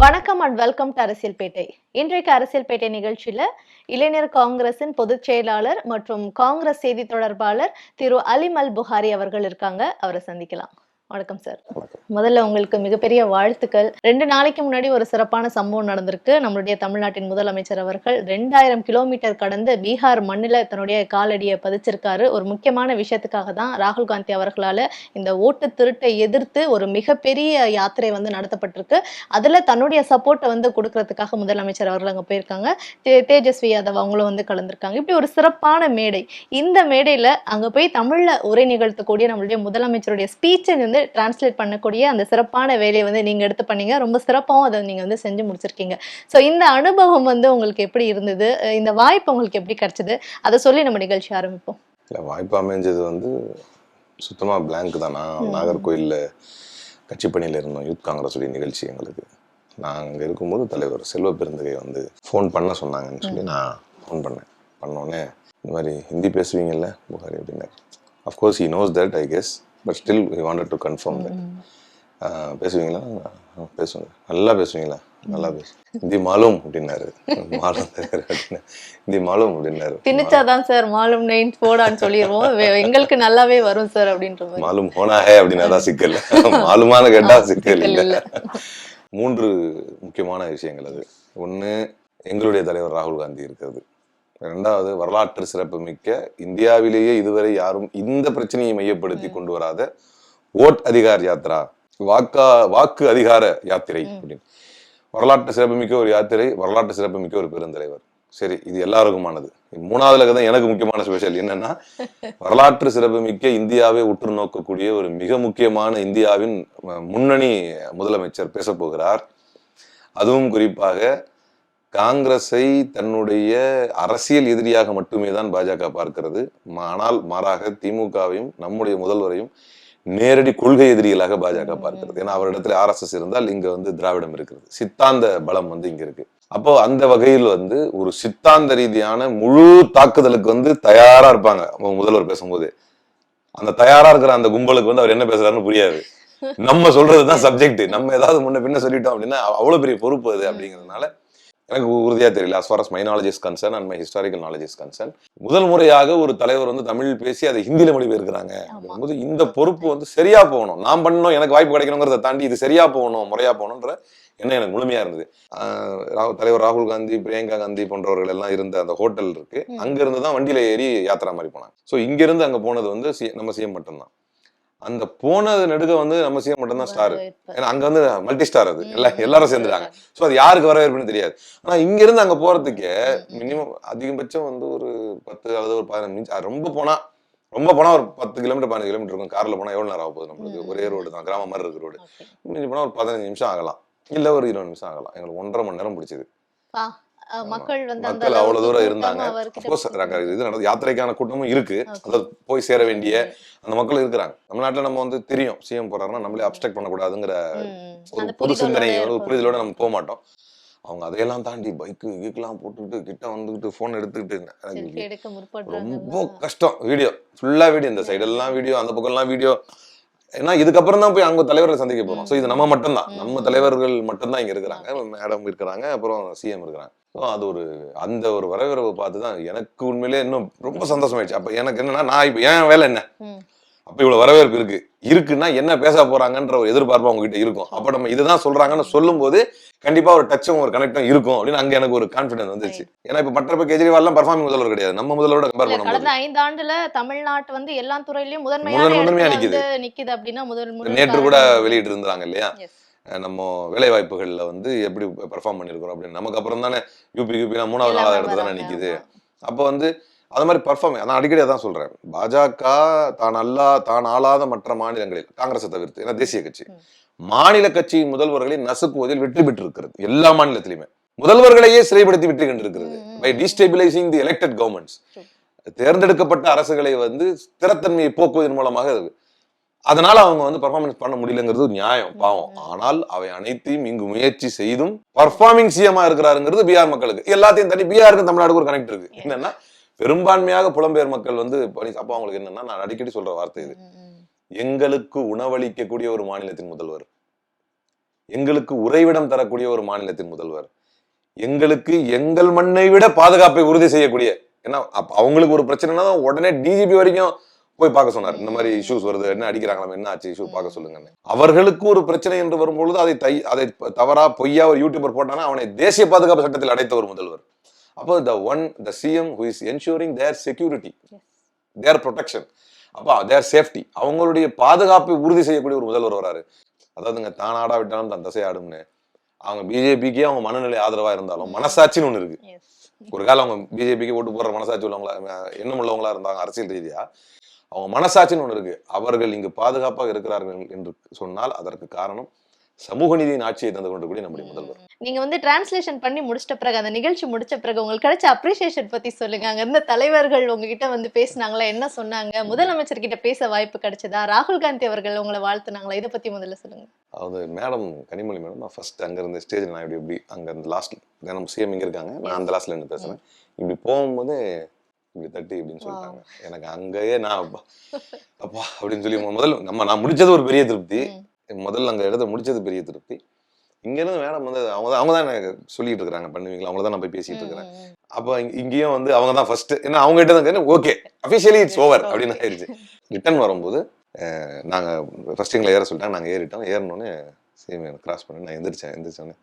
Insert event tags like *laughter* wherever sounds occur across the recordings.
வணக்கம் and welcome to அரசியல் பேட்டை இன்றைக்கு அரசியல் பேட்டை நிகழ்ச்சியில இளைஞர் காங்கிரசின் பொதுச் செயலாளர் மற்றும் காங்கிரஸ் செய்தி தொடர்பாளர் திரு அலிமல் புகாரி அவர்கள் இருக்காங்க. அவரை சந்திக்கலாம். வணக்கம் சார். முதல்ல உங்களுக்கு மிகப்பெரிய வாழ்த்துக்கள். ரெண்டு நாளைக்கு முன்னாடி ஒரு சிறப்பான சம்பவம் நடந்திருக்கு. நம்மளுடைய தமிழ்நாட்டின் முதலமைச்சர் அவர்கள் ரெண்டாயிரம் கிலோமீட்டர் கடந்து பீகார் மண்ணில் தன்னுடைய காலடியை பதிச்சிருக்காரு. ஒரு முக்கியமான விஷயத்துக்காக தான் ராகுல் காந்தி அவர்களால இந்த ஓட்டு திருட்டை எதிர்த்து ஒரு மிகப்பெரிய யாத்திரை வந்து நடத்தப்பட்டிருக்கு. அதுல தன்னுடைய சப்போர்ட்டை வந்து கொடுக்கறதுக்காக முதலமைச்சர் அவர்கள் அங்க போயிருக்காங்க. தேஜஸ்வி யாதவ் அவங்களும் வந்து கலந்துருக்காங்க. இப்படி ஒரு சிறப்பான மேடை. இந்த மேடையில அங்க போய் தமிழ்ல உரை நிகழ்த்தக்கூடிய நம்மளுடைய முதலமைச்சருடைய ஸ்பீச்சை வந்து டிரான்ஸ்லேட் பண்ணக்கூடிய அந்த சிறப்பான வேலையை வந்து நீங்க எடுத்து பண்ணீங்க. ரொம்ப சிறப்பாகவும் அதை நீங்க வந்து செஞ்சு முடிச்சிருக்கீங்க. ஸோ இந்த அனுபவம் வந்து உங்களுக்கு எப்படி இருந்தது? இந்த வாய்ப்பு உங்களுக்கு எப்படி கிடைச்சது? அதை சொல்லி நம்ம நிகழ்ச்சி ஆரம்பிப்போம். இல்லை வாய்ப்பு அமைஞ்சது வந்து சுத்தமாக blank தான்? நான் நாகர்கோயிலில் கட்சி பணியில் இருந்தோம் யூத் காங்கிரஸுடைய நிகழ்ச்சி எங்களுக்கு. நான் அங்கே இருக்கும்போது தலைவர் செல்வ பெருந்தகை வந்து ஃபோன் பண்ண சொன்னாங்கன்னு சொல்லி நான் ஃபோன் பண்ணேன். பண்ணோடனே இந்த மாதிரி ஹிந்தி பேசுவீங்கல்ல புகாரி அப்படின்னாரு. Of course he knows that I guess but still he wanted to confirm that பேசுவீங்களா? "ஆ, பேசுவேங்க நல்லா பேசுவீங்களா? நல்லா பேசு. ஹிந்தி மாலும் அப்படின்னாரு. மாலும் அப்படின்னு ஹிந்தி மாலும் அப்படின்னாரு. திணிச்சாதான் சார் மாலும் நெயின் போடான்னு சொல்லிடுவோம் வே- எங்களுக்கு நல்லாவே வரும் சார் அப்படின்ற மாலும் போனா ஹே அப்படின்னா தான் சிக்கல். மாலுமான கேட்டா சிக்கல் இல்ல. மூன்று முக்கியமான விஷயங்கள் அது. ஒண்ணு எங்களுடைய தலைவர் ராகுல் காந்தி இருக்கிறது. ரெண்டாவது வரலாற்று சிறப்புமிக்க இந்தியாவிலேயே இதுவரை யாரும் இந்த பிரச்சனையை மையப்படுத்தி கொண்டு வராத ஓட் அதிகார் யாத்ரா வாக்கா வாக்கு அதிகார யாத்திரை அப்படின்னு. வரலாற்று சிறப்புமிக்க ஒரு யாத்திரை வரலாற்று சிறப்புமிக்க ஒரு பெருந்தலைவர். சரி இது எல்லாருக்குமானது. மூணாவதுல தான் எனக்கு முக்கியமான ஸ்பெஷல் என்னன்னா வரலாற்று சிறப்புமிக்க இந்தியாவை உற்று நோக்கக்கூடிய ஒரு மிக முக்கியமான இந்தியாவின் முன்னணி முதலமைச்சர் பேசப் போகிறார் அதுவும் குறிப்பாக காங்கிரஸை தன்னுடைய அரசியல் எதிரியாக மட்டுமே தான் பாஜக பார்க்கிறது. ஆனால் மாறாக திமுகவையும் நம்முடைய முதல்வரையும் நேரடி கொள்கை எதிரிகளாக பாஜக பார்க்கிறது. ஏன்னா அவரிடத்துல ஆர்எஸ்எஸ் இருந்தால் இங்க வந்து திராவிடம் இருக்கிறது. சித்தாந்த பலம் வந்து இங்க இருக்கு. அப்போ அந்த வகையில் வந்து ஒரு சித்தாந்த ரீதியான முழு தாக்குதலுக்கு வந்து தயாரா இருப்பாங்க. முதல்வர் பேசும்போது. அந்த தயாரா இருக்கிற அந்த கும்பலுக்கு வந்து அவர் என்ன பேசுறாருன்னு புரியாது. நம்ம சொல்றதுதான் சப்ஜெக்ட் நம்ம ஏதாவது முன்ன பின்ன சொல்லிட்டோம் அப்படின்னா அவ்வளவு பெரிய பொறுப்பு அது அப்படிங்கிறதுனால எனக்கு உறுதியா தெரியல as far as my knowledge is concerned and my historical knowledge is concerned. முதல் முறையாக ஒரு தலைவர் வந்து தமிழ் பேசி அதை ஹிந்தியில மொழிபெயர்க்கிறாங்க. அப்படிங்கும்போது இந்த பொறுப்பு வந்து சரியா போகணும். நான் பண்ணணும் எனக்கு வாய்ப்பு கிடைக்கணுங்கிறத தாண்டி இது சரியா போகணும் முறையா போகணுன்ற எண்ணம் எனக்கு முழுமையா இருந்தது. தலைவர் ராகுல் காந்தி பிரியங்கா காந்தி போன்றவர்கள் எல்லாம் இருந்த அந்த ஹோட்டல் இருக்கு. ம். அங்க இருந்து தான் வண்டியில ஏறி யாத்திரா மாதிரி போனாங்க. ஸோ இங்க இருந்து அங்க போனது வந்து சி- நம்ம சிஎம் மட்டும்தான். அந்த போனது நெடுக வந்து நம்ம சிஎம் மட்டும்தான் ஸ்டார் ஏன்னா அங்க வந்து மல்டி ஸ்டார் அது எல்லாம் எல்லாரும் சேர்ந்துட்டாங்க. ஸோ அது யாருக்கு வரவேற்புன்னு தெரியாது. ஆனா இங்க இருந்து அங்க போறதுக்கே மினிமம் அதிகபட்சம் வந்து ஒரு பத்து அல்லது ஒரு பதினஞ்சு நிமிஷம் ரொம்ப போனா ரொம்ப போனா ஒரு பத்து கிலோமீட்டர் பதினஞ்சு கிலோமீட்டர் இருக்கும். கார்ல போனா எவ்வளவு நேரம் ஆக போகுது நம்மளுக்கு. ஒரே ரோடு தான். கிராமம் மாதிரி இருக்க ரோடு மிஞ்சி போனா ஒரு பதினஞ்சு நிமிஷம் ஆகலாம். இல்ல ஒரு இருபது நிமிஷம் ஆகலாம். எங்களுக்கு ஒன்றரை மணி நேரம் பிடிச்சது. மக்கள் வந்து அந்த மக்கள் அவ்வளவு தூரம் இருந்தாங்க. இது நடந்து யாத்திரைக்கான கூட்டமும் இருக்கு. அதாவது போய் சேர வேண்டிய அந்த மக்கள் இருக்கிறாங்க. தமிழ்நாட்டுல நம்ம வந்து தெரியும். சிஎம் போறாருன்னா நம்மளே அப்டெக்ட் பண்ணக்கூடாதுங்கிற ஒரு பொது சிந்தனை புரிதலோட ஒரு இருக்கும். புரிதலோட நம்ம போக மாட்டோம். அவங்க அதையெல்லாம் தாண்டி பைக்கு கீக்கெல்லாம் போட்டுக்கிட்டு கிட்ட வந்துக்கிட்டு ஃபோன் எடுத்துக்கிட்டு ரொம்ப கஷ்டம். வீடியோ ஃபுல்லா வீடியோ இந்த சைடெல்லாம் வீடியோ அந்த பக்கம்லாம் வீடியோ ஏன்னா இதுக்கப்புறம் தான் போய் அங்க தலைவரை சந்திக்க போறோம். ஸோ இது நம்ம மட்டும்தான். நம்ம தலைவர்கள் மட்டும்தான் இங்க இருக்கிறாங்க. மேடம் இருக்கிறாங்க. அப்புறம் சிஎம் இருக்கிறாங்க. அது ஒரு அந்த ஒரு வரவேற்பை பார்த்து தான் எனக்கு உண்மையிலே இன்னும் ரொம்ப சந்தோஷமாயிடுச்சு. அப்ப எனக்கு என்னன்னா நான் இப்போ என் வேலை என்ன. அப்ப இவ்வளவு வரவேற்பு இருக்கு. இருக்குன்னா என்ன பேச போறாங்கன்ற ஒரு எதிர்பார்ப்பு அவங்க கிட்ட இருக்கும். அப்ப நம்ம இதுதான் சொல்றாங்கன்னு சொல்லும்போது கண்டிப்பா ஒரு டச்சும் ஒரு கனெக்டும் இருக்கும் அப்படின்னு அங்க எனக்கு ஒரு கான்பிடன்ஸ் வந்துச்சு ஏன்னா இப்ப மற்ற கெஜ்ரிவால்லாம் பர்ஃபார்மிங் முதல்வர் கிடையாது. நம்ம முதல்வரோட கம்பேர் பண்ணும்போது கடந்த ஐந்து ஆண்டுல தமிழ்நாட்டு வந்து எல்லா துறையிலயும் முதன்மையான முதன்மையா இடத்துல வந்து நிக்குது. அப்படின்னா முதல் நேற்று கூட வெளியிட்டு இருந்தாங்க இல்லையா நம்ம வேலை வாய்ப்புகள்ல வந்து எப்படி பெர்ஃபார்ம் பண்ணிருக்கிறோம் அப்படின்னு நமக்கு அப்புறம் தானே யூபி யூபிலாம் மூணாவது நாலாவது இடத்துல தானே ஆமா. அப்போ வந்து அது மாதிரி பர்ஃபார்ம் நான் அடிக்கடி அதான் சொல்றேன் பாஜக தான் அல்லா தான் ஆளாத மற்ற மாநிலங்களில் காங்கிரஸை தவிர்த்து ஏன்னா தேசிய கட்சி. மாநில கட்சி முதல்வர்களை நசுக்குவதில் வெற்றி பெற்றிருக்கிறது எல்லா மாநிலத்திலுமே முதல்வர்களையே சிறைப்படுத்தி வெற்றி கண்டிருக்கிறது. By destabilising the elected governments. தேர்ந்தெடுக்கப்பட்ட அரசுகளை வந்து ஸ்திரத்தன்மையை போக்குவதன் மூலமாக அதனால அவங்க வந்து பர்ஃபார்மன்ஸ் பண்ண முடியலங்கிறது ஒரு நியாயம் பாவம். ஆனால் அவை அனைத்தையும் இங்கு முயற்சி செய்தும் பர்ஃபார்மிங் சிஎமா இருக்கிறாருங்கிறது பீகார் மக்களுக்கு. எல்லாத்தையும் தனி பீகாருக்கு தமிழ்நாடுக்கு ஒரு கனெக்ட் இருக்கு. என்னன்னா பெரும்பான்மையாக புலம்பெயர் மக்கள் வந்து அப்போ அவங்களுக்கு என்னன்னா நான் அடிக்கடி சொல்ற வார்த்தை இது. எங்களுக்கு உணவளிக்கக்கூடிய ஒரு மாநிலத்தின் முதல்வர். எங்களுக்கு உறைவிடம் தரக்கூடிய ஒரு மாநிலத்தின் முதல்வர். எங்களுக்கு எங்கள் மண்ணை விட பாதுகாப்பை உறுதி செய்யக்கூடிய ஏன்னா அவங்களுக்கு ஒரு பிரச்சனைனா உடனே டிஜிபி வரைக்கும் போய் பார்க்க சொன்னார். இந்த மாதிரி இஷ்யூஸ் வருது என்ன அடிக்கிறாங்களா என்ன ஆச்சு இஷ்யூ பார்க்க சொல்லுங்கன்னு. அவர்களுக்கு ஒரு பிரச்சனை என்று வரும்பொழுது அதை தை அதை தவறா பொய்யா ஒரு யூடியூபர் போட்டானா அவனை தேசிய பாதுகாப்பு சட்டத்தில் அடைத்த ஒரு முதல்வர். அப்போ the one the CM who is ensuring their security their protection அப்போ தேர் சேஃப்டி அவங்களுடைய பாதுகாப்பை உறுதி செய்யக்கூடிய ஒரு முதல்வர் வராரு. அதாவதுங்க தான் ஆடா விட்டாலும் தன் தசை ஆடும்னு. அவங்க பிஜேபிக்கே அவங்க மனநிலை ஆதரவா இருந்தாலும் மனசாட்சின்னு ஒண்ணு இருக்கு. ஒரு காலம் அவங்க பிஜேபிக்கு ஓட்டு போடுற மனசாட்சி உள்ளவங்களா எண்ணம் உள்ளவங்களா இருந்தாங்க அரசியல் ரீதியா. அவங்க மனசாட்சின்னு ஒண்ணு இருக்கு. அவர்கள் இங்கு பாதுகாப்பாக இருக்கிறார்கள் என்று சொன்னால் அதற்கு காரணம் சமூக நீதியின் ஆட்சியை தந்து கொண்டிருக்கூடிய நம்முடைய முதல்வர். நீங்க வந்து டிரான்ஸ்லேஷன் பண்ணி முடிச்சிட்ட பிறகு அந்த நிகழ்ச்சி முடிச்ச பிறகு உங்களுக்கு கிடைச்ச அப்ரிசியேஷன் பத்தி சொல்லுங்க. அங்க இருந்த தலைவர்கள் உங்ககிட்ட வந்து பேசுனாங்களா? என்ன சொன்னாங்க? முதலமைச்சர் கிட்ட பேச வாய்ப்பு கிடைச்சதா? ராகுல் காந்தி அவர்கள் உங்களை வாழ்த்துனாங்களா? இதை பத்தி முதல்ல சொல்லுங்க. அதாவது மேடம் கனிமொழி மேடம் நான் ஃபர்ஸ்ட் அங்க இருந்த ஸ்டேஜ் நான் இப்படி இப்படி அங்க இருந்து லாஸ்ட் நம்ம சிஎம் இங்க இருக்காங்க. நான் அந்த லாஸ்ட்ல இருந்து பேசுறேன். இப்படி போகும்போது இப்படி தட்டி இப்படின்னு சொல்லிட்டாங்க. எனக்கு அங்கேயே நான் அப்பா அப்பா அப்படின்னு சொல்லி முதல்ல நம்ம நான் முடிச்சது ஒரு பெரிய திருப்தி. முதல்ல அங்க இடத்த முடிச்சது பெரிய திருப்தி. இங்க இருந்து மேடம் வந்து அவங்க தான் அவங்க தான் எனக்கு சொல்லிட்டு இருக்காங்க பண்ணுவீங்களா? அவங்கள தான் நான் போய் பேசிட்டு இருக்கிறேன். அப்போ இங்க- இங்கேயும் வந்து அவங்க தான் ஃபர்ஸ்ட் ஏன்னா அவங்க கிட்ட தான் ஓகே அஃபிஷியலி இட்ஸ் ஓவர் அப்படின்னு ஆயிடுச்சு. ரிட்டர்ன் வரும்போது அஹ், நாங்க ஃபர்ஸ்ட் எங்களை ஏற சொல்லிட்டாங்க நாங்க ஏறிட்டோம். ஏறினோடனே சரி கிராஸ் பண்ணி நான் எந்திரிச்சேன் எந்திரிச்சோன்னே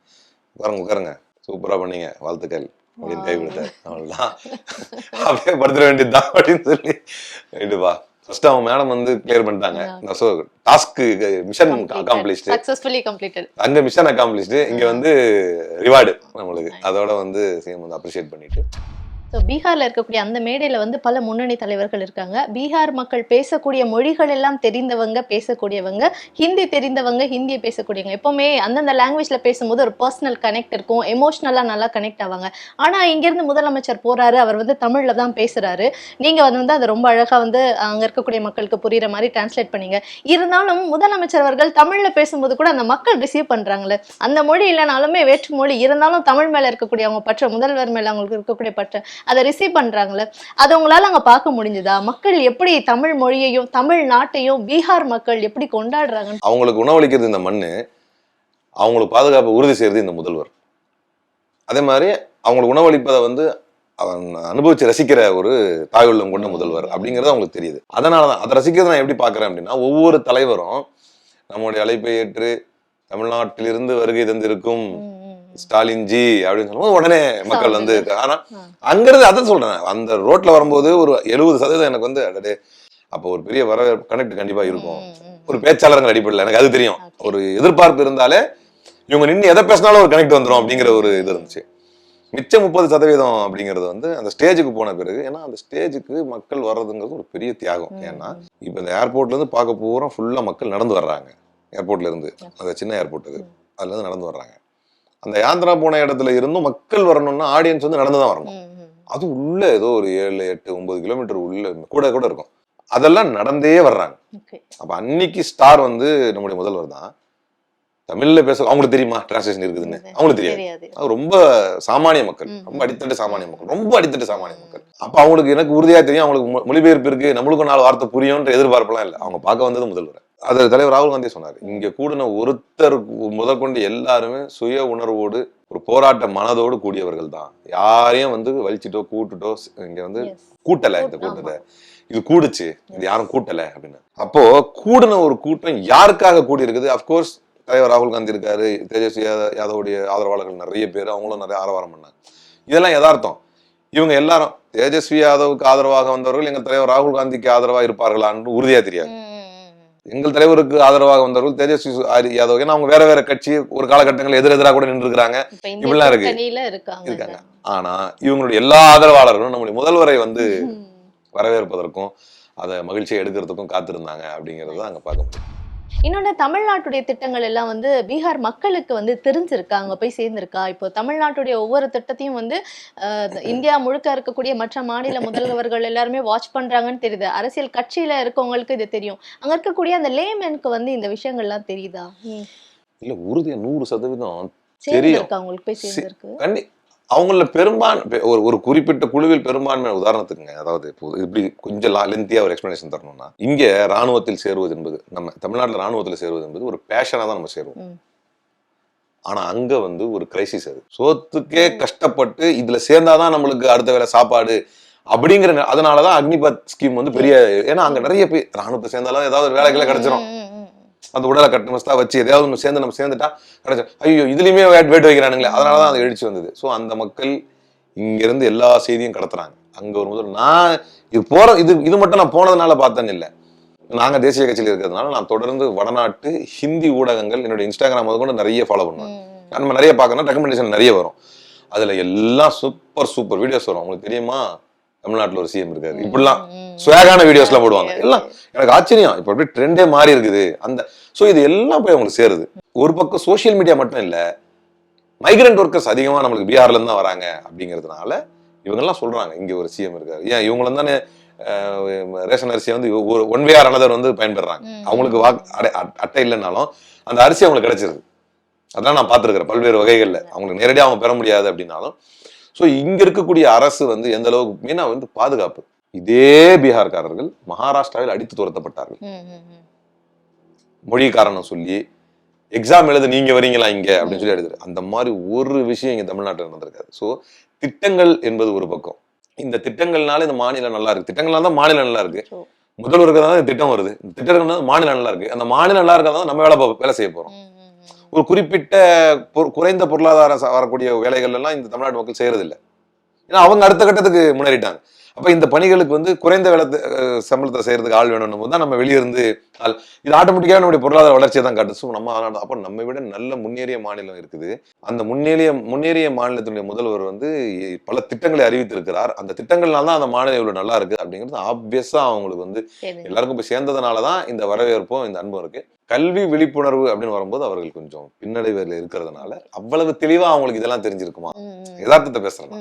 உட்காருங்க உட்காருங்க. சூப்பரா பண்ணீங்க வாழ்த்துக்கள். அப்படின்னு கை கொடுத்தாரு அப்படியே படுத்துட வேண்டியதுதான் அப்படின்னு சொல்லி ரைட்டுப்பா ஃபர்ஸ்ட் அவங்க மேடம் வந்து கிளியர் பண்ணிட்டாங்க. So task mission accomplished successfully completed அங்க மிஷன் அக்காம்ப்ளிஷ்டு இங்க வந்து ரிவார்டு நம்மளுக்கு. அதோட வந்து சிஎம் வந்து அப்ரிஷியேட் பண்ணிட்டு. ஸோ பீகாரில் இருக்கக்கூடிய அந்த மேடையில் வந்து பல முன்னணி தலைவர்கள் இருக்காங்க. பீகார் மக்கள் பேசக்கூடிய மொழிகள் எல்லாம் தெரிந்தவங்க பேசக்கூடியவங்க ஹிந்தி தெரிந்தவங்க ஹிந்தியை பேசக்கூடியவங்க. எப்போவுமே அந்தந்த லாங்குவேஜில் பேசும்போது ஒரு பர்சனல் கனெக்ட் இருக்கும். எமோஷ்னலாக நல்லா கனெக்ட் ஆவாங்க. ஆனால் இங்கேருந்து முதலமைச்சர் போகிறாரு அவர் வந்து தமிழில் தான் பேசுகிறாரு நீங்கள் வந்து அதை ரொம்ப அழகாக வந்து அங்கே இருக்கக்கூடிய மக்களுக்கு புரிகிற மாதிரி டிரான்ஸ்லேட் பண்ணீங்க. இருந்தாலும் முதலமைச்சர் அவர்கள் தமிழில் பேசும்போது கூட அந்த மக்கள் ரிசீவ் பண்ணுறாங்களே அந்த மொழி இல்லைனாலுமே வேற்று மொழி. இருந்தாலும் தமிழ் மேலே இருக்கக்கூடிய அவங்க பற்ற முதல்வர் மேலே அவங்களுக்கு இருக்கக்கூடிய பற்ற அதை ரிசீவ் பண்றாங்களே அதை உங்களால அங்க பார்க்க முடிஞ்சுதா? மக்கள் எப்படி தமிழ் மொழியையும் தமிழ் நாட்டையும் பீகார் மக்கள் எப்படி கொண்டாடுறாங்க அவங்களுக்கு உணவளிக்கிறது இந்த மண்ணு அவங்களுக்கு பாதுகாப்பை உறுதி செய்யறது இந்த முதல்வர். அதே மாதிரி அவங்களுக்கு உணவளிப்பதை வந்து அவன் அனுபவிச்சு ரசிக்கிற ஒரு தாய் உள்ளம் கொண்ட முதல்வர் அப்படிங்கிறது அவங்களுக்கு தெரியுது. அதனால தான் அதை ரசிக்கிறது நான் எப்படி பார்க்கறேன் அப்படின்னா ஒவ்வொரு தலைவரும் நம்முடைய அழைப்பை ஏற்று தமிழ்நாட்டிலிருந்து வருகை தந்திருக்கும் ஸ்டாலின் ஜி அப்படின்னு சொல்லும்போது உடனே மக்கள் வந்து ஆனா அங்கிருந்து அதான் சொல்றேன். அந்த ரோட்ல வரும்போது ஒரு எழுபது சதவீதம் எனக்கு வந்து அடடே அப்போ ஒரு பெரிய வரவேற்பு கனெக்ட் கண்டிப்பா இருக்கும். ஒரு பேச்சாளர்கள் அடிப்படையில் எனக்கு அது தெரியும். ஒரு எதிர்பார்ப்பு இருந்தாலே இவங்க நின்று எதை பேசினாலும் ஒரு கனெக்ட் வந்துடும் அப்படிங்கிற ஒரு இது இருந்துச்சு. மிச்சம் முப்பது சதவீதம் அப்படிங்கிறது வந்து அந்த ஸ்டேஜுக்கு போன பிறகு ஏன்னா அந்த ஸ்டேஜுக்கு மக்கள் வர்றதுங்கிறது ஒரு பெரிய தியாகம். ஏன்னா இப்போ இந்த ஏர்போர்ட்ல இருந்து பார்க்க பூரா ஃபுல்லா மக்கள் நடந்து வர்றாங்க. ஏர்போர்ட்ல இருந்து. அந்த சின்ன ஏர்போர்ட் அது அதுல இருந்து நடந்து வர்றாங்க. அந்த யாந்திரா போன இடத்துல இருந்தும் மக்கள் வரணும்னா ஆடியன்ஸ் வந்து நடந்து தான் வரணும் அது உள்ள ஏதோ ஒரு ஏழு எட்டு ஒன்பது கிலோமீட்டர் உள்ள கூட கூட இருக்கும். அதெல்லாம் நடந்தே வர்றாங்க. அப்ப அன்னைக்கு ஸ்டார் வந்து நம்முடைய முதல்வர் தான். தமிழ்ல பேச அவங்களுக்கு தெரியுமா டிரான்ஸ்லேஷன் இருக்குதுன்னு? அவங்களுக்கு தெரியாது. அது ரொம்ப சாமானிய மக்கள். ரொம்ப அடித்தட்டு சாமானிய மக்கள். ரொம்ப அடித்தட்டு சாமானிய மக்கள். அப்ப அவங்களுக்கு எனக்கு உறுதியா தெரியும். அவங்களுக்கு மொழிபெயர்ப்பு இருக்கு நம்மளுக்கும் நாலு வார்த்தை புரியும்ன்ற எதிர்பார்ப்பெல்லாம் இல்லை. அவங்க பார்க்க வந்தது முதல்வர். அது தலைவர் ராகுல் காந்தி சொன்னார். இங்க கூடின ஒருத்தர் முதற்கொண்டு எல்லாருமே சுய உணர்வோடு ஒரு போராட்ட மனதோடு கூடியவர்கள் தான். யாரையும் வந்து வலிச்சிட்டோ கூட்டுட்டோ இங்க வந்து. கூட்டல இந்த. கூட்டத்தை. இது கூடுச்சு. இது யாரும் கூட்டல அப்படின்னு. அப்போ கூடின ஒரு கூட்டம் யாருக்காக கூடி இருக்குது அப்கோர்ஸ் தலைவர் ராகுல் காந்தி இருக்காரு. தேஜஸ்வி யாதவ் யாதவுடைய ஆதரவாளர்கள் நிறைய பேர். அவங்களும் நிறைய ஆரவாரம் பண்ணாங்க. இதெல்லாம் யதார்த்தம். இவங்க எல்லாரும் தேஜஸ்வி யாதவுக்கு ஆதரவாக வந்தவர்கள் எங்கள் தலைவர் ராகுல் காந்திக்கு ஆதரவாக இருப்பார்களான்னு உறுதியா தெரியாது. எங்கள் தலைவருக்கு ஆதரவாக வந்தவர்கள் தேஜஸ்வி யாதவ். ஏன்னா அவங்க வேற வேற கட்சி ஒரு காலகட்டங்களில் எதிர் எதிராக கூட நின்று இந்திய இப்படிலாம் இருக்கு. இருக்காங்க. ஆனா இவங்களுடைய எல்லா ஆதரவாளர்களும் நம்முடைய முதல்வரை வந்து வரவேற்பதற்கும் அதை மகிழ்ச்சியை எடுக்கிறதுக்கும் காத்திருந்தாங்க அப்படிங்கறத அங்க பார்க்க முடியும். இன்னொன்னு தமிழ்நாட்டுடைய திட்டங்கள் எல்லாம் வந்து பீகார் மக்களுக்கு வந்து தெரிஞ்சிருக்கா அங்க போய் சேர்ந்திருக்கா? இப்போ தமிழ்நாட்டுடைய ஒவ்வொரு திட்டத்தையும் வந்து இந்தியா முழுக்க இருக்கக்கூடிய மற்ற மாநில முதல்வர்கள் எல்லாருமே வாட்ச் பண்றாங்கன்னு தெரியுது. அரசியல் கட்சியில இருக்கவங்களுக்கு இது தெரியும். அங்க இருக்கக்கூடிய அந்த லேமேனுக்கு வந்து இந்த விஷயங்கள்லாம் தெரியுதா. இல்ல உறுதியா நூறு சதவீதம் சேர்ந்திருக்கா? அவங்களுக்கு போய் சேர்ந்திருக்கு. அவங்கள பெரும்பான்மை ஒரு ஒரு குறிப்பிட்ட குழுவில் பெரும்பான்மை உதாரணத்துக்குங்க அதாவது இப்போ இப்படி கொஞ்சம் லென்த்தியா ஒரு எக்ஸ்பிளனேஷன் தரணும்னா இங்க ராணுவத்தில் சேருவது என்பது நம்ம தமிழ்நாட்டுல ராணுவத்தில் சேருவது என்பது ஒரு பேஷனா தான் நம்ம சேருவோம் ம். ஆனா அங்க வந்து ஒரு கிரைசிஸ் அது சோத்துக்கே கஷ்டப்பட்டு இதுல சேர்ந்தாதான் நம்மளுக்கு அடுத்த வேலை சாப்பாடு அப்படிங்கிற நெ- அதனாலதான் அக்னிபத் ஸ்கீம் வந்து பெரிய ஏன்னா அங்க நிறைய பேர் ராணுவத்தை சேர்ந்தாலும் ஏதாவது ஒரு வேலைகளை கிடைச்சிரும் ம், ம், ம். அந்த உடலை கட்டுமஸ்தா வச்சு எதையாவது ஒன்று சேர்ந்து நம்ம சேர்ந்துட்டா கிடைச்சிடும் ஐயோ இதுலயுமே வேட் வைக்கிறானுங்களே. அதனாலதான் அது எழுச்சி வந்தது. ஸோ அந்த மக்கள் இங்க இருந்து எல்லா செய்தியும் கடத்துறாங்க. அங்க ஒரு முதல் நான் இது போற இது இது மட்டும் நான் போனதுனால பார்த்தேன்னு இல்லை. நாங்க தேசிய கட்சியில் இருக்கிறதுனால நான் தொடர்ந்து வடநாட்டு ஹிந்தி ஊடகங்கள் என்னோட இன்ஸ்டாகிராம் முதல் கொண்டு நிறைய ஃபாலோ பண்ணுவேன். நம்ம நிறைய பார்க்கணும் ரெக்கமெண்டேஷன் நிறைய வரும். அதுல எல்லாம் சூப்பர் சூப்பர் வீடியோஸ் வரும். உங்களுக்கு தெரியுமா? தமிழ்நாட்டுல ஒரு சிஎம் இருக்காரு. இப்படிலாம் ம். ஸ்வேகான வீடியோஸ்லாம் போடுவாங்க. எல்லாம். எனக்கு ஆச்சரியம். இப்ப அப்படியே ட்ரெண்டே மாறி இருக்குது. அந்த சோ இது எல்லாம் போய் அவங்களுக்கு சேருது. ஒரு பக்கம் சோஷியல் மீடியா மட்டும் இல்ல மைக்ரண்ட் ஒர்க்கர்ஸ் அதிகமா நம்மளுக்கு பீகார்ல இருந்து தான் வராங்க அப்படிங்கிறதுனால இவங்கெல்லாம் சொல்றாங்க இங்க ஒரு சிஎம் இருக்காரு. ஏன்? இவங்களும் தானே ரேஷன் அரிசியை வந்து ஒரு ஒன் வே ஆர் அனதர் வந்து பயன்படுறாங்க. அவங்களுக்கு வாக்கு அடை- அட்- அட்டை இல்லைன்னாலும் அந்த அரிசி அவங்களுக்கு கிடைச்சிருது. அதெல்லாம் நான் பார்த்துருக்கிறேன் பல்வேறு வகைகள்ல. அவங்களுக்கு நேரடியாக அவங்க பெற முடியாது அப்படின்னாலும் ஸோ இங்க இருக்கக்கூடிய அரசு வந்து எந்த அளவுக்கு மெயினா வந்து பாதுகாப்பு. இதே பீகார்காரர்கள் மகாராஷ்டிராவில் அடித்து துரத்தப்பட்டார்கள். மொழி காரணம் சொல்லி எக்ஸாம் எழுத நீங்க வரீங்களா இங்க? அப்படின்னு சொல்லி எடுத்துரு அந்த மாதிரி ஒரு விஷயம் இங்க தமிழ்நாட்டில் நடந்திருக்காது. ஸோ திட்டங்கள் என்பது ஒரு பக்கம். இந்த திட்டங்கள்னால இந்த மாநிலம் நல்லா இருக்கு. திட்டங்கள்னால தான் மாநிலம் நல்லா இருக்கு. முதல்வருக்கு தான் இந்த திட்டம் வருது. திட்டங்கள்னால தான் மாநிலம் நல்லா இருக்கு. அந்த மாநிலம் நல்லா இருக்கிறதா நம்ம வேலை வேலை செய்ய போறோம். ஒரு குறிப்பிட்ட பொரு- குறைந்த பொருளாதாரம் வரக்கூடிய வேலைகள் எல்லாம் இந்த தமிழ்நாட்டு மக்கள் செய்யறதில்லை. ஏன்னா அவங்க அடுத்த கட்டத்துக்கு முன்னேறிட்டாங்க. அப்ப இந்த பணிகளுக்கு வந்து குறைந்த வேலை சம்பளத்தை செய்யறதுக்கு ஆள் வேணும் போது தான் நம்ம வெளியிருந்து ஆள். இது ஆட்டோமேட்டிக்காக நம்முடைய பொருளாதார வளர்ச்சியை தான் காட்டு ஸோ நம்ம அப்ப நம்ம விட நல்ல முன்னேறிய மாநிலம் இருக்குது. அந்த முன்னேறிய முன்னேறிய மாநிலத்தினுடைய முதல்வர் வந்து பல திட்டங்களை அறிவித்திருக்கிறார். அந்த திட்டங்கள்னால தான் அந்த மாநிலம் இவ்வளவு நல்லா இருக்கு அப்படிங்கிறது ஆப்வியஸா அவங்களுக்கு வந்து. எல்லாருக்கும் போய் சேர்ந்ததுனால தான் இந்த வரவேற்பும் இந்த அன்பும் இருக்கு. கல்வி விழிப்புணர்வு அப்படின்னு வரும்போது அவர்கள் கொஞ்சம் பின்னடைவில் இருக்கிறதுனால அவ்வளவு தெளிவா அவங்களுக்கு இதெல்லாம் தெரிஞ்சிருக்குமா. யதார்த்தத்தை பேசுறேன்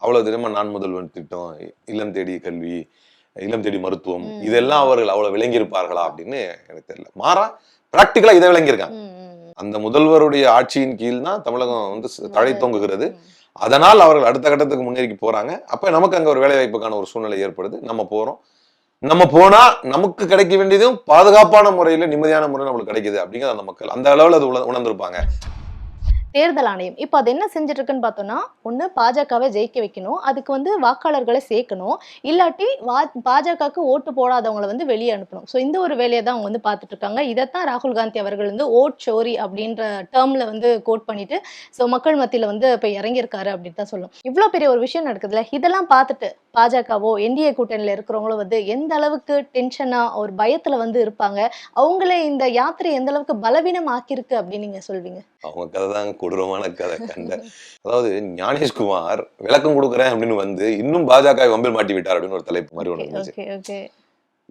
அவ்வளவு தெரியுமா நான் முதல்வன் திட்டம் இல்லம் தேடி கல்வி இல்லம் தேடி மருத்துவம். இதெல்லாம் அவர்கள் அவ்வளவு விளங்கி இருப்பார்களா அப்படின்னு எனக்கு தெரியல. மாறா பிராக்டிக்கலா இதை விளங்கியிருக்காங்க. அந்த முதல்வருடைய ஆட்சியின் கீழ் தான் தமிழகம் வந்து தழை தொங்குகிறது. அதனால் அவர்கள் அடுத்த கட்டத்துக்கு முன்னேறி போறாங்க. அப்ப நமக்கு அங்க ஒரு வேலை வாய்ப்புக்கான ஒரு சூழ்நிலை ஏற்படுது. நம்ம போறோம். நம்ம போனா நமக்கு கிடைக்க வேண்டியதும் பாதுகாப்பான முறையில நிம்மதியான முறையில் நம்மளுக்கு கிடைக்குது அப்படிங்கிறது அந்த மக்கள் அந்த அளவில் அது உண- உணர்ந்திருப்பாங்க. தேர்தல் ஆணையம். இப்போ அது என்ன செஞ்சுட்டு இருக்குன்னு பார்த்தோம்னா ஒன்று பாஜகவை ஜெயிக்க வைக்கணும். அதுக்கு வந்து வாக்காளர்களை சேர்க்கணும். இல்லாட்டி வா பாஜகவுக்கு ஓட்டு போடாதவங்களை வந்து வெளியே அனுப்பணும். ஸோ இந்த ஒரு வேலையை தான் அவங்க வந்து பார்த்துட்டு இருக்காங்க இதைத்தான் ராகுல் காந்தி அவர்கள் வந்து ஓட் சோரி அப்படின்ற டேர்ம்ல வந்து கோட் பண்ணிட்டு ஸோ மக்கள் மத்தியில் வந்து இப்போ இறங்கியிருக்காரு அப்படின்னு தான் சொல்லணும். இவ்வளோ பெரிய ஒரு விஷயம் நடக்குதுல்ல. இதெல்லாம் பார்த்துட்டு பாஜகவோ என்டிஏ கூட்டணியில் இருக்கிறவங்களும் வந்து எந்த அளவுக்கு டென்ஷனா ஒரு பயத்துல வந்து இருப்பாங்க? அவங்கள இந்த யாத்திரை எந்த அளவுக்கு பலவீனம் ஆக்கியிருக்கு அப்படின்னு நீங்க சொல்வீங்க? அவங்க கதை தான் கொடூரமான கதை கண்ட. அதாவது ஞானேஷ்குமார் விளக்கம் கொடுக்குறேன் அப்படின்னு வந்து இன்னும் பாஜக வம்பில் மாட்டி விட்டார் அப்படின்னு ஒரு தலைப்பு மாதிரி ஒன்று இருந்துச்சு.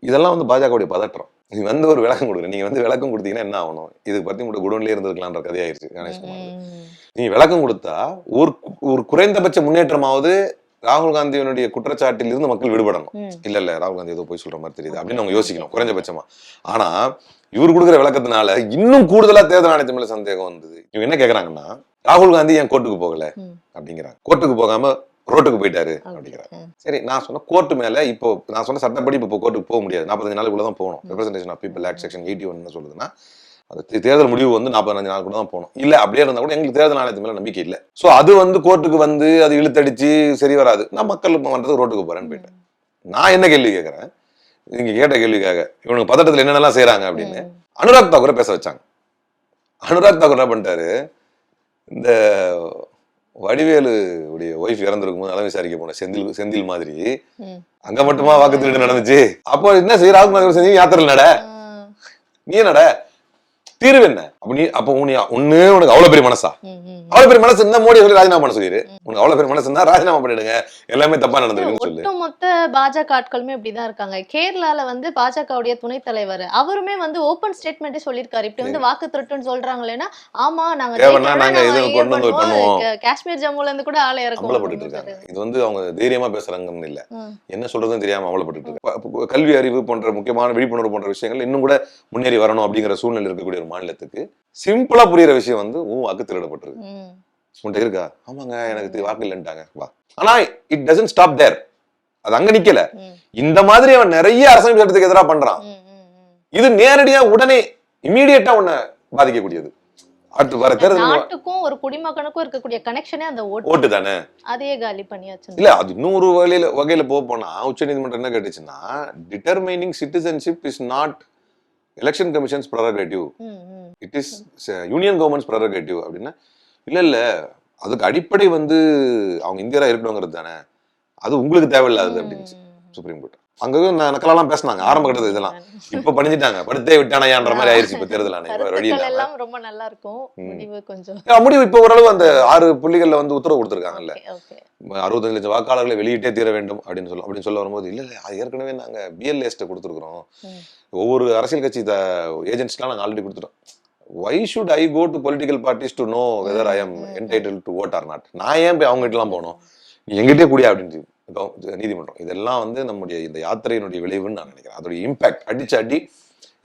இதெல்லாம் வந்து பாஜகவுடைய பதற்றம். நீ வந்து ஒரு விளக்கம் கொடுக்குற நீங்க வந்து விளக்கம் கொடுத்தீங்கன்னா என்ன ஆகணும்? இதுக்கு பத்தி உங்களோட குடோன்லயே இருந்திருக்கலான்ற கதையாயிருச்சு கணேஷ்குமார் நீ விளக்கம் கொடுத்தா ஒரு ஒரு குறைந்தபட்ச முன்னேற்றமாவது ராகுல் காந்தியினுடைய குற்றச்சாட்டில் இருந்து மக்கள் விடுபடணும். இல்ல இல்ல ராகுல் காந்தி ஏதோ போய் சொல்ற மாதிரி தெரியுது அப்படின்னு அவங்க யோசிக்கணும் குறைஞ்சபட்சமா. ஆனா இவர் கொடுக்குற விளக்கத்தினால இன்னும் கூடுதலா தேர்தல் ஆணையத்து மேல சந்தேகம் வந்தது. இவங்க என்ன கேக்குறாங்கன்னா ராகுல் காந்தி ஏன் கோர்ட்டுக்கு போகல. அப்படிங்கிறாங்க. கோர்ட்டுக்கு போகாம ரோட்டுக்கு போயிட்டாரு அப்படிங்கிறாங்க. சரி நான் சொன்ன கோர்ட் மேல இப்போ நான் சொன்ன சட்டப்படி இப்போ கோர்ட்டுக்கு போக முடியாது. நாற்பத்தஞ்சு நாளுக்குள்ள தான் போகணும் representation of people act section eighty one சொல்லுதுன்னா அது தே- தேர்தல் முடிவு வந்து நாற்பத்தஞ்சு நாள் கூட தான் போகணும். இல்ல அப்படியே இருந்தா கூட எங்களுக்கு தேர்தல் ஆணையத்து மேல நம்பிக்கை இல்லை. சோ அது வந்து கோர்ட்டுக்கு வந்து அது இழுத்தடிச்சு சரி வராது. நான் மக்கள் பண்றதுக்கு ரோட்டுக்கு போறேன்னு போயிட்டேன். நான் என்ன கேள்வி கேட்கறேன்? நீங்க கேட்ட கேள்விக்காக இவனுக்கு பதட்டத்துல என்னென்னலாம் செய்றாங்க அப்படின்னு அனுராக் தாக்கூரை பேச வச்சாங்க. அனுராக் தாக்கூர் என்ன பண்ணிட்டாரு? இந்த வடிவேலு உடைய ஒய்ஃப் இறந்துருக்கும் போது நலம் விசாரிக்க போன செந்தில் செந்தில் மாதிரி. அங்க மட்டுமா வாக்கு திருட்டு நடந்துச்சு? அப்போ என்ன செய்ய ராகுல் செஞ்சு யாத்திரை நட. நீ நட தீர்வு என்ன? அப்ப நீ அப்போ உனி ஒண்ணு உனக்கு அவ்வளவு பெரிய மனசா? அவ்வளவு பெரிய மனசு இருந்தா மோடி சொல்லி ராஜினாமா பண்ண சொல்லிடு உனக்கு அவ்வளவு பெரிய மனசு இருந்தா ராஜினாமா பண்ணிடுங்க. எல்லாமே தப்பா நடந்திருக்குன்னு சொல்லு. ஒட்டுமொத்த பாஜக ஆட்களுமே இப்படிதான் இருக்காங்க. கேரளால வந்து பாஜகவுடைய துணைத் தலைவர் அவருமே வந்து ஓபன் ஸ்டேட்மெண்ட்டே சொல்லியிருக்காரு. இப்படி வந்து வாக்கு திருட்டுன்னு சொல்றாங்களேன்னா ஆமா நாங்க நாங்க இது கொண்டு வந்து பண்ணுவோம். காஷ்மீர் ஜம்முல இருந்து கூட ஆளை அம்பலப்பட்டு இருக்காங்க. இறக்கும் இது வந்து அவங்க தைரியமா பேசுறாங்கன்னு இல்ல. என்ன சொல்றதுன்னு தெரியாம அமலப்பட்டு இருக்கு கல்வி அறிவு போன்ற முக்கியமான விழிப்புணர்வு போன்ற விஷயங்கள் இன்னும் கூட முன்னேறி வரணும் அப்படிங்கிற சூழ்நிலை இருக்கக்கூடிய மாநிலத்துக்கு சிம்பிளா புரியுற விஷயம் வந்து உன் வாக்கு திருடப்பட்டிருக்கு உன்கிட்ட இருக்கா? ஆமாங்க எனக்கு வாக்கு இல்லைன்ட்டாங்க. வா. ஆனா இட் டசன்ட் ஸ்டாப் தேர் அது அங்க நிக்கல. இந்த மாதிரி அவன் நிறைய அரசியல் சட்டத்துக்கு எதிராக பண்றான். இது நேரடியா உடனே இமீடியட்டா உன்னை பாதிக்கக்கூடியது. அடுத்து வர நாட்டுக்கும் ஒரு குடிமகனுக்கும் இருக்கக்கூடிய கனெக்ஷனே அந்த ஓட்டு. ஓட்டு தானே? அதையே காலி பண்ணியாச்சு இல்ல அது இன்னொரு வகையில வகையில போக போனா உச்சநீதிமன்றம் என்ன கேட்டுச்சுன்னா determining citizenship is not election commission's prerogative. It is union government's prerogative அப்படின்னா இல்ல இல்ல அதுக்கு அடிப்படை வந்து அவங்க இந்தியரா இருக்கணுங்கிறது தானே. அது உங்களுக்கு தேவையில்லாதது அப்படின்னு சுப்ரீம் கோர்ட் அங்க நக்கலெல்லாம் பேசினாங்க. ஆரம்ப கட்டத்துல இதெல்லாம். இப்ப பண்ணிட்டாங்க. படுத்தே விட்டானையான்ற மாதிரி ஆயிருச்சு இப்ப தேர்தல் ஆணையம். ரொம்ப நல்லா இருக்கும். முடிவு கொஞ்சம். முடிவு இப்ப ஓரளவு அந்த ஆறு புள்ளிகள்ல வந்து உத்தரவு கொடுத்திருக்காங்கல்ல. அறுபத்தஞ்சு லட்சம் வாக்காளர்களை வெளியிட்டே தீர வேண்டும் அப்படின்னு சொல்ல அப்படின்னு சொல்ல வரும்போது இல்ல இல்ல அது ஏற்கனவே நாங்க பிஎல்ஏஸ்ட கொடுத்துருக்கோம் ம். ஒவ்வொரு அரசியல் கட்சி ஏஜென்ட்ஸ்லாம் நாங்க ஆல்ரெடி கொடுத்துட்டோம். Why should I go to political parties to know whether I am. Entitled to vote or not நான் ஏன் போய் அவங்க கிட்டலாம் போகணும்? நீ எங்கிட்டே கூடிய அப்படின்னு நீதிமன்றம். இதெல்லாம் வந்து நம்முடைய இந்த யாத்திரையினுடைய விளைவுன்னு நான் நினைக்கிறேன். அதோடைய இம்பாக்ட் அடிச்சு அடி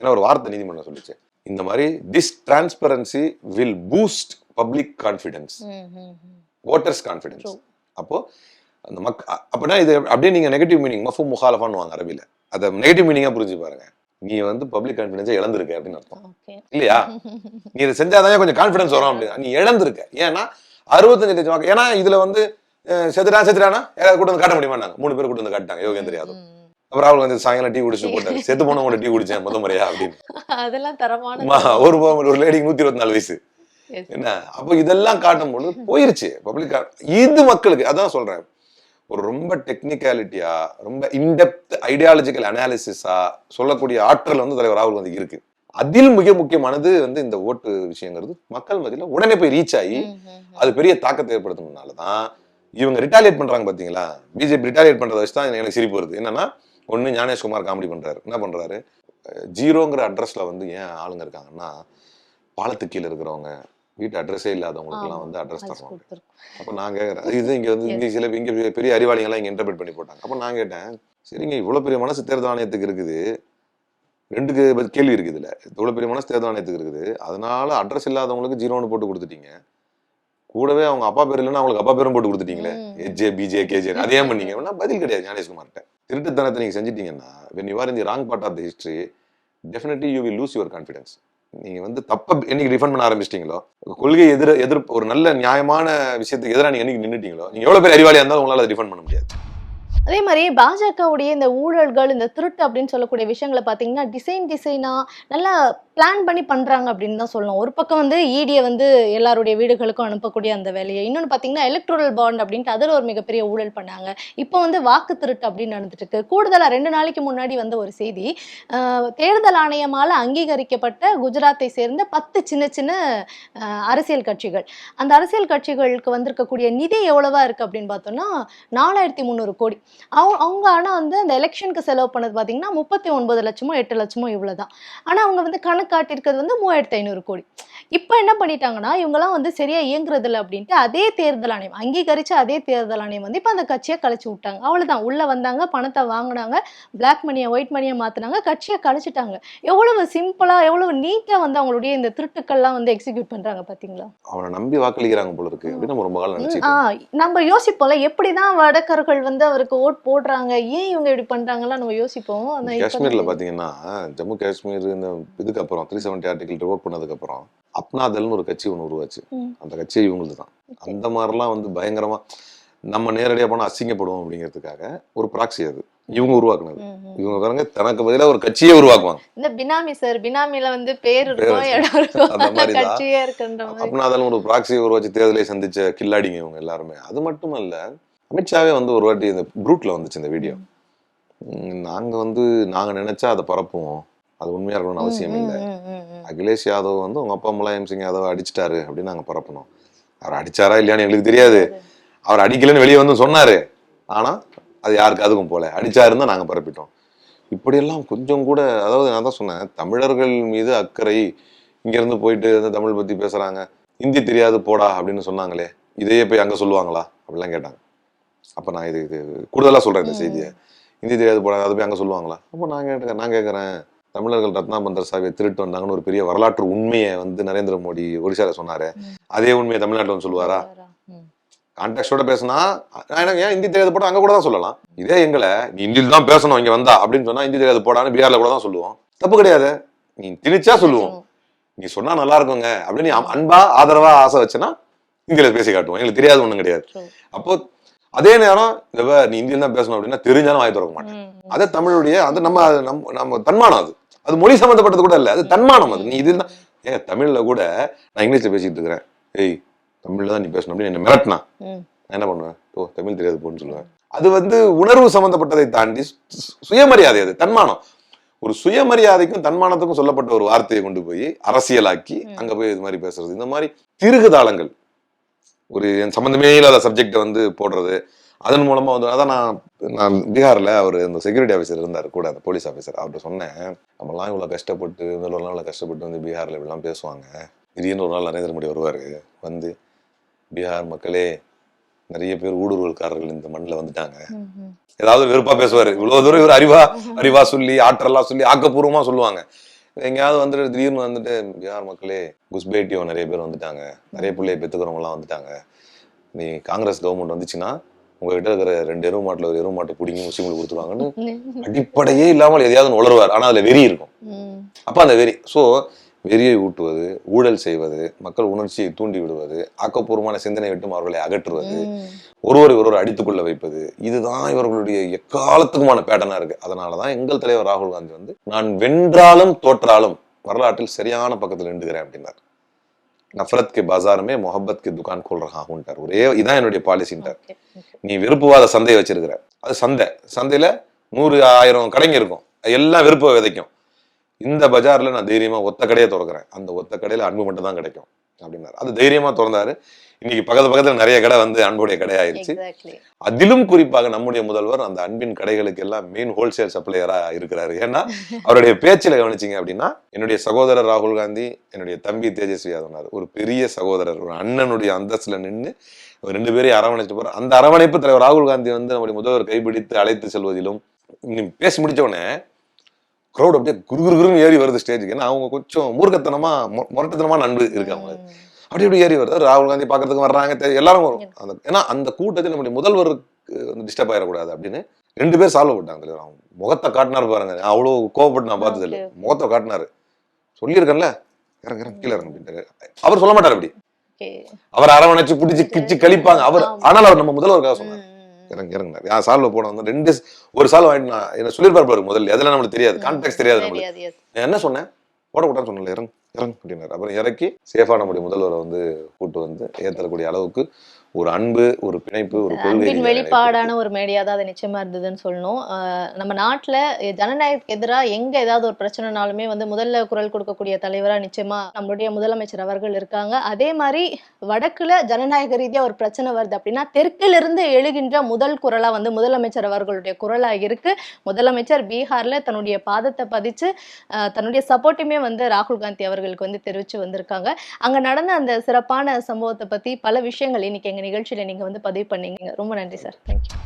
ஏன்னா ஒரு வார்த்தை நீதிமன்றம் சொல்லிச்சு. இந்த மாதிரி this transparency will boost public confidence. Voters confidence. அப்போ அந்த மக் அப்படின்னா இது அப்படியே நீங்க நெகட்டிவ் மீனிங் மஃபு வாங்க அரபில அதை நெகட்டிவ் மீனிங்கா புரிஞ்சு பாருங்க. நீ வந்து பப்ளிக் கான்ஃபிடன்ஸை இழந்திருக்க அப்படின்னு அர்த்தம். இல்லையா? நீ இதை செஞ்சாதான் கொஞ்சம் கான்ஃபிடன்ஸ் வரும் அப்படின்னு. நீ இழந்திருக்க. ஏன்னா அறுபத்தஞ்சு லட்சம் வாக்கு. ஏன்னா இதுல வந்து அஹ், செத்துட்டா செத்துட்டானா? யாராவது கூட்டு வந்து காட்ட முடியுமாட்டாங்க மூணு பேர் கூட்டு வந்து காட்டாங்க யோகேந்திர யாதவ். அப்புறம் ராகுல் காந்தி சாயங்காலம் டீ குடிச்சு போட்டாரு. செத்து போனவங்க டீ குடிச்சேன் முத முறையா அப்படின்னு. அதெல்லாம் தரமான ஒரு ஒரு லேடிக்கு நூத்தி இருபத்தி நாலு வயசு. என்ன? அப்போ இதெல்லாம் காட்டும் பொழுது போயிருச்சு பப்ளிக் இது மக்களுக்கு அதான் சொல்றேன். ஒரு ரொம்ப டெக்னிக்காலிட்டியா ரொம்ப இன்டெப்த் ஐடியாலஜிக்கல் அனாலிசிஸா சொல்லக்கூடிய ஆற்றல் வந்து தலைவர் ராகுல் காந்தி இருக்கு. அதில் மிக முக்கியமானது வந்து இந்த ஓட்டு விஷயங்கிறது மக்கள் மத்தியில உடனே போய் ரீச் ஆகி. அது பெரிய தாக்கத்தை ஏற்படுத்தணும்னால தான் இவங்க ரிட்டாலியேட் பண்றாங்க பாத்தீங்களா? பிஜேபி ரிட்டாலியேட் பண்றதை வச்சு தான் எனக்கு சிரிப்பு வருது. என்னன்னா ஒண்ணு ஞானேஷ்குமார் காமெடி பண்றாரு. என்ன பண்றாரு? ஜீரோங்கிற அட்ரஸ்ல வந்து ஏன் ஆளுங்க இருக்காங்கன்னா பாலத்துக்கு கீழே இருக்கிறவங்க வீட்டு அட்ரஸே இல்லாதவங்களுக்கு எல்லாம் ஆமா, வந்து அட்ரஸ் தருவாங்க. அப்ப நான் கேட்கறேன் இது இங்க வந்து இங்க சில இங்க பெரிய அறிவாளிகள் எல்லாம் இங்க இன்டர்பிரட் பண்ணி போட்டாங்க. அப்ப நான் கேட்டேன் சரிங்க இவ்வளவு பெரிய மனசு தேர்தல் ஆணையத்துக்கு இருக்குது. ரெண்டுக்கு கேள்வி இருக்குது இதுல. இவ்வளவு பெரிய மனசு தேர்தல் ஆணையத்துக்கு இருக்குது. அதனால அட்ரஸ் இல்லாதவங்களுக்கு ஜீரோன்னு போட்டு கொடுத்துட்டீங்க. கூடவே அவங்க அப்பா பேர் இல்லைன்னா அவங்களுக்கு அப்பா பேரும் போட்டு கொடுத்துட்டீங்களே. எஜே பிஜே கேஜே அதே ஏன் பண்ணீங்க அப்படின்னா பதில் கிடையாது ஞானேஷ்குமார்கிட்ட திருட்டுத்தனத்தை நீங்க செஞ்சிட்டீங்கன்னா you are in the wrong part of the history definitely you will lose your confidence. நீங்க வந்து தப்ப என்னைக்கு டிஃபெண்ட் பண்ண ஆரம்பிச்சிட்டீங்களோ கொள்கை எதிர எதிர் ஒரு நல்ல நியாயமான விஷயத்துக்கு எதிராக நீங்க என்னைக்கு நின்னுட்டீங்களோ நீங்க எவ்வளவு பேர் அறிவாளியா இருந்தாலும் உங்களால டிஃபெண்ட் பண்ண முடியாது. அதே மாதிரி பாஜகவுடைய இந்த ஊழல்கள் இந்த திருட்டு அப்படின்னு சொல்லக்கூடிய விஷயங்களை பார்த்தீங்கன்னா டிசைன் டிசைனா நல்லா பிளான் பண்ணி பண்றாங்க அப்படின்னு தான் சொல்லணும். ஒரு பக்கம் வந்து ஈடியை வந்து எல்லாருடைய வீடுகளுக்கும் அனுப்பக்கூடிய அந்த வேலையை இன்னொன்று பார்த்தீங்கன்னா எலக்ட்ரல் பாண்ட் அப்படின்ட்டு அதில் ஒரு மிகப்பெரிய ஊழல் பண்ணாங்க. இப்போ வந்து வாக்கு திருட்டு அப்படின்னு நடந்துட்டு இருக்கு. கூடுதலாக ரெண்டு நாளைக்கு முன்னாடி வந்த ஒரு செய்தி தேர்தல் ஆணையமால அங்கீகரிக்கப்பட்ட குஜராத்தை சேர்ந்த பத்து சின்ன சின்ன அரசியல் கட்சிகள். அந்த அரசியல் கட்சிகளுக்கு வந்திருக்கக்கூடிய நிதி எவ்வளவா இருக்கு அப்படின்னு பார்த்தோம்னா நாலாயிரத்தி முந்நூறு கோடி. அவங்க அவங்க ஆனால் வந்து அந்த எலெக்ஷனுக்கு செலவு பண்ணது பார்த்தீங்கன்னா முப்பத்தி ஒன்பது லட்சமோ எட்டு லட்சமோ இவ்வளோதான் ஆனால் அவங்க வந்து கணக்காட்டிருக்கிறது வந்து மூவாயிரத்தி ஐநூறு கோடி. இப்போ என்ன பண்ணிட்டாங்கன்னா இவங்கெல்லாம் வந்து சரியா இயங்குறது இல்லை அப்படின்ட்டு அதே தேர்தல் ஆணையம் அங்கீகரிச்ச அதே தேர்தல் ஆணையம் வந்து இப்போ அந்த கட்சியை கழிச்சு விட்டாங்க. அவ்வளோதான் உள்ள வந்தாங்க பணத்தை வாங்கினாங்க பிளாக் மணியை ஒயிட் மணியை மாற்றினாங்க கட்சியை கழிச்சிட்டாங்க எவ்வளவு சிம்பிளா எவ்வளவு நீட்டாக வந்து அவங்களுடைய இந்த திருட்டுக்கள்லாம் வந்து எக்ஸிக்யூட் பண்றாங்க பார்த்தீங்களா அவனை நம்பி வாக்களிக்கிறாங்க போல இருக்கு அப்படின்னு நம்ம ரொம்ப காலம் நம்ம யோசிப்போம்ல எப்படிதான் வடக்கர்கள் வந்து அவருக்கு ஓட் போடுறாங்க. ஏன் இவங்க இப்படி பண்றாங்கலாம் நம்ம யோசிப்போம். காஷ்மீர்ல பாத்தீங்கன்னா ஜம்மு காஷ்மீர் இந்த இதுக்கு அப்புறம் த்ரீ செவன்டி ஆர்டிகல் ரிவோக் பண்ணதுக்கு அப்புறம் அப்னாதல்னு ஒரு கட்சி ஒன்று உருவாச்சு. அந்த கட்சி இவங்களுக்கு தான் அந்த மாதிரிலாம் வந்து பயங்கரமா நம்ம நேரடியா போனா அசிங்கப்படுவோம் அப்படிங்கிறதுக்காக ஒரு ப்ராக்சி அது. இவங்க உருவாக்குனது. இவங்க பாருங்க தனக்கு பதிலா ஒரு கட்சியே உருவாக்குவாங்க. இந்த பினாமி சார் பினாமில வந்து பேர் அந்த மாதிரி தான். கட்சியே மாதிரி. அப்னாதல் ஒரு ப்ராக்சி உருவாச்சு தேர்தலை சந்திச்ச கில்லாடிங்க இவங்க எல்லாருமே. அது மட்டும் இல்ல அமித்ஷாவே வந்து ஒரு வாட்டி இந்த ப்ரூட்ல வந்துச்சு இந்த வீடியோ நாங்க வந்து நாங்க நினைச்சா அதை பரப்புவோம். அது உண்மையா இருக்கணும்னு அவசியம் இல்லை. அகிலேஷ் யாதவ் வந்து உங்க அப்பா முலாயம் சிங் யாதவ் அடிச்சிட்டாரு அப்படின்னு நாங்க பரப்பணும். அவர் அடிச்சாரா இல்லையான்னு எங்களுக்கு தெரியாது. அவர் அடிக்கலைன்னு வெளியே வந்து சொன்னாரு. ஆனா அது யாருக்கு அதுக்கும் போல. அடிச்சாருன்னு தான் நாங்க பரப்பிட்டோம். இப்படியெல்லாம் கொஞ்சம் கூட அதாவது நான் தான் சொன்னேன் தமிழர்கள் மீது அக்கறை இங்க இருந்து போயிட்டு வந்து தமிழ் பத்தி பேசுறாங்க. ஹிந்தி தெரியாது போடா அப்படின்னு சொன்னாங்களே. இதையே போய் அங்க சொல்லுவாங்களா? அப்படிலாம் கேட்டாங்க. அப்ப நான் இது இது கூடுதலா சொல்றேன் இந்த. செய்தியை. ஹிந்தி தெரியாது போடா அதை போய் அங்க சொல்லுவாங்களா? அப்போ நான் கேட்டேன் நான் கேட்கறேன் தமிழர்கள் ரத்னா பந்தர் சாவியை திருட்டு வந்தாங்கன்னு ஒரு பெரிய வரலாற்று உண்மையை வந்து நரேந்திர மோடி ஒடிசால சொன்னாரு. அதே உண்மையை தமிழ்நாட்டுல வந்து சொல்லுவாரா. கான்டாக்டோட பேசினா எனக்கு ஏன் ஹிந்தி தெரியாது போட்டா அங்க கூட தான் சொல்லலாம். இதே எங்களை நீ ஹிந்தியில் தான் பேசணும் இங்க வந்தா அப்படின்னு சொன்னா ஹிந்தி தெரியாது போடான்னு பீகார்ல கூட தான் சொல்லுவோம். தப்பு கிடையாது. நீ திணிச்சா சொல்லுவோம். நீ சொன்னா நல்லா இருக்குங்க அப்படின்னு அன்பா ஆதரவா ஆசை வச்சனா இந்தியில பேசி காட்டுவோம். எங்களுக்கு தெரியாது ஒண்ணும் கிடையாது. அப்போ அதே நேரம் இந்த நீ இந்தியன் தான் பேசணும் அப்படின்னா தெரிஞ்சாலும் வாய் திறக்க மாட்டேன். அது தமிழுடைய அது நம்ம நம்ம தன்மானம் அது. அது மொழி சம்மந்தப்பட்டது கூட இல்ல அது தன்மானம் அது. நீ இதுதான் ஏங்க தமிழ்ல கூட நான் இங்கிலீஷ்ல பேசிட்டு இருக்கிறேன். ஏய் தமிழ்ல தான் நீ பேசணும் அப்படின்னு என்ன மிரட்டினா. நான் என்ன பண்ணுவேன்? ஓ தமிழ் தெரியாது போன்னு சொல்லுவேன். அது வந்து உணர்வு சம்பந்தப்பட்டதை தாண்டி சுயமரியாதை அது தன்மானம். ஒரு சுயமரியாதைக்கும் தன்மானத்துக்கும் சொல்லப்பட்ட ஒரு வார்த்தையை கொண்டு போய் அரசியலாக்கி. அங்க போய் இது மாதிரி பேசுறது. இந்த மாதிரி திருகுதாளங்கள். ஒரு என் சம்பந்தமே இல்லாத சப்ஜெக்டை வந்து போடுறது. அதன் மூலமா வந்து அதான் நான் நான் பீகார்ல அவர் இந்த செக்யூரிட்டி ஆஃபீஸர் இருந்தார் கூட அந்த போலீஸ் ஆஃபீஸர் அவர்கிட்ட சொன்னேன் நம்மலாம் இவ்வளவு கஷ்டப்பட்டு முதல்வரெல்லாம் இவ்வளவு கஷ்டப்பட்டு வந்து பீகார்ல இப்படிலாம் பேசுவாங்க. திடீர்னு ஒரு நாள் நரேந்திர மோடி வருவாரு வந்து பீகார் மக்களே நிறைய பேர் ஊடுருவல்காரர்கள் இந்த மண்ணில் வந்துட்டாங்க. ஏதாவது வெறுப்பா பேசுவாரு. இவ்வளவு தூரம் இவர் அறிவா அறிவா சொல்லி ஆற்றலா சொல்லி ஆக்கப்பூர்வமா சொல்லுவாங்க. எங்கேயாவது வந்துட்டு திடீர்னு வந்துட்டு பீகார் மக்களே குஸ்பேட்டியோ நிறைய பேர் வந்துட்டாங்க. நிறைய பிள்ளைய பெத்துக்கிறவங்க எல்லாம் வந்துட்டாங்க. நீ காங்கிரஸ் கவர்மெண்ட் வந்துச்சுன்னா உங்ககிட்ட இருக்கிற ரெண்டு எருவு மாட்டுல ஒரு எருவு மாட்டை பிடிங்கி முஸ்லீம்களுக்கு கொடுத்துருவாங்கன்னு *laughs* அடிப்படையே இல்லாமல் எதையாவது உளருவார் ஆனா அதுல வெறி இருக்கும். அப்ப அந்த வெறி. சோ வெறியை ஊட்டுவது ஊழல் செய்வது மக்கள் உணர்ச்சியை தூண்டி விடுவது ஆக்கப்பூர்வமான சிந்தனை விட்டும் அவர்களை அகற்றுவது. ஒருவர் ஒருவர் அடித்துக்கொள்ள வைப்பது இதுதான் இவர்களுடைய எக்காலத்துக்குமான பேட்டர்னா இருக்கு. அதனாலதான் எங்கள் தலைவர் ராகுல் காந்தி வந்து நான் வென்றாலும் தோற்றாலும் வரலாற்றில் சரியான பக்கத்தில் நின்றுகிறேன் அப்படின்னார். நஃபரத் கே பாசாருமே மொஹப்பத் கே துகான் கோல் ஒரே இதான் என்னுடைய பாலிசின்ட்டார். நீ விருப்புவாத சந்தையை வச்சிருக்கிற. அது சந்தை. சந்தையில நூறு ஆயிரம் கடைங்க இருக்கும். எல்லாம் விருப்ப விதைக்கும். இந்த பஜார்ல நான் தைரியமா ஒத்த கடையை திறக்கிறேன். அந்த ஒத்த கடையில அன்பு மட்டும் தான் கிடைக்கும் அப்படின்னாரு. அது தைரியமா திறந்தாரு. இன்னைக்கு பக்கத்து பக்கத்துல நிறைய கடை வந்து அன்புடைய கடை ஆயிருச்சு. அதிலும் குறிப்பாக நம்முடைய முதல்வர் அந்த அன்பின் கடைகளுக்கு எல்லாம் மெயின் ஹோல்சேல் சப்ளையரா இருக்கிறாரு. ஏன்னா அவருடைய பேச்சில கவனிச்சீங்க அப்படின்னா என்னுடைய சகோதரர் ராகுல் காந்தி என்னுடைய தம்பி தேஜஸ்வி யாதவனார் ஒரு பெரிய சகோதரர் ஒரு அண்ணனுடைய அந்தஸ்துல நின்று ரெண்டு பேரையும் அரவணைச்சு போறார். அந்த அரவணைப்பு தலைவர் ராகுல் காந்தி வந்து நம்முடைய முதல்வர் கைப்பிடித்து அழைத்து செல்வதிலும் பேசி முடிச்ச உடனே க்ரௌட் அப்படியே குரு குரு குருன்னு ஏறி வருது ஸ்டேஜுக்கு ஏன்னா அவங்க கொஞ்சம் மூர்க்கத்தனமா மொ- முரட்டுத்தனமான அன்பு இருக்காங்க. ம். அப்படி இப்படி ஏறி வருது. ராகுல் காந்தி பார்க்கறதுக்கு வர்றாங்க. எல்லாரும் வரும். அந்த ஏன்னா அந்த கூட்டத்தில் நம்முடைய முதல்வருக்கு வந்து டிஸ்டர்ப் ஆயிடக்கூடாது அப்படின்னு ரெண்டு பேர் சால்வ் போட்டாங்க தலைவர் அவன் முகத்தை காட்டினாரு பாருங்க. அவ்வளோ கோவப்பட்டு நான் பார்த்தது இல்லை. முகத்தை காட்டினாரு. சொல்லியிருக்கேன்ல. இறங்க இறங்க கீழே இறங்க அப்படின்ட்டு அவர் சொல்ல மாட்டார் அப்படி. அவர் அரவணைச்சு பிடிச்சி கிச்சு கழிப்பாங்க. அவர். ஆனால் அவர் நம்ம முதல்வருக்காக சொன்னார். இறங்க இறங்கினார். யார் சால்வ போன வந்து ரெண்டு ஒரு சால்வ் வாங்கிட்டு நான் என்ன சொல்லியிருப்பாரு பாரு முதல்ல அதெல்லாம் நம்மளுக்கு தெரியாது. கான்டெக்ட் தெரியாது நம்மளுக்கு. நான் என்ன சொன்னேன்? போடக்கூடாதுன்னு சொன்னல இறங்கு இறங்கு அப்படின்னாரு. அப்புறம் இறக்கி சேஃபா நம்முடைய முதல்வரை வந்து கூட்டு வந்து ஏத்தக்கூடிய அளவுக்கு ஒரு அன்பு ஒரு பிணைப்பு ஒரு கொள்கை அன்பின் வெளிப்பாடான ஒரு மேடையா தான் அது நிச்சயமா இருந்ததுன்னு சொல்லணும். நம்ம நாட்டுல ஜனநாயகத்துக்கு எதிரா எங்க ஏதாவது ஒரு பிரச்சனைனாலுமே வந்து முதல்ல குரல் கொடுக்கக்கூடிய தலைவரா நிச்சயமா நம்மளுடைய முதலமைச்சர் அவர்கள் இருக்காங்க. அதே மாதிரி வடக்குல ஜனநாயக ரீதியா ஒரு பிரச்சனை வருது அப்படின்னா தெற்குல இருந்து எழுகின்ற முதல் குரலா வந்து முதலமைச்சர் அவர்களுடைய குரலா இருக்கு. முதலமைச்சர் பீகார்ல தன்னுடைய பாதத்தை பதிச்சு தன்னுடைய சப்போர்ட்டுமே வந்து ராகுல் காந்தி அவர்களுக்கு வந்து தெரிவிச்சு வந்திருக்காங்க. அங்க நடந்த அந்த சிறப்பான சம்பவத்தை பத்தி பல விஷயங்கள் இன்னைக்கு எங்க நிகழ்ச்சியில நீங்க வந்து பதிவு பண்ணீங்க. ரொம்ப நன்றி சார். தேங்க்யூ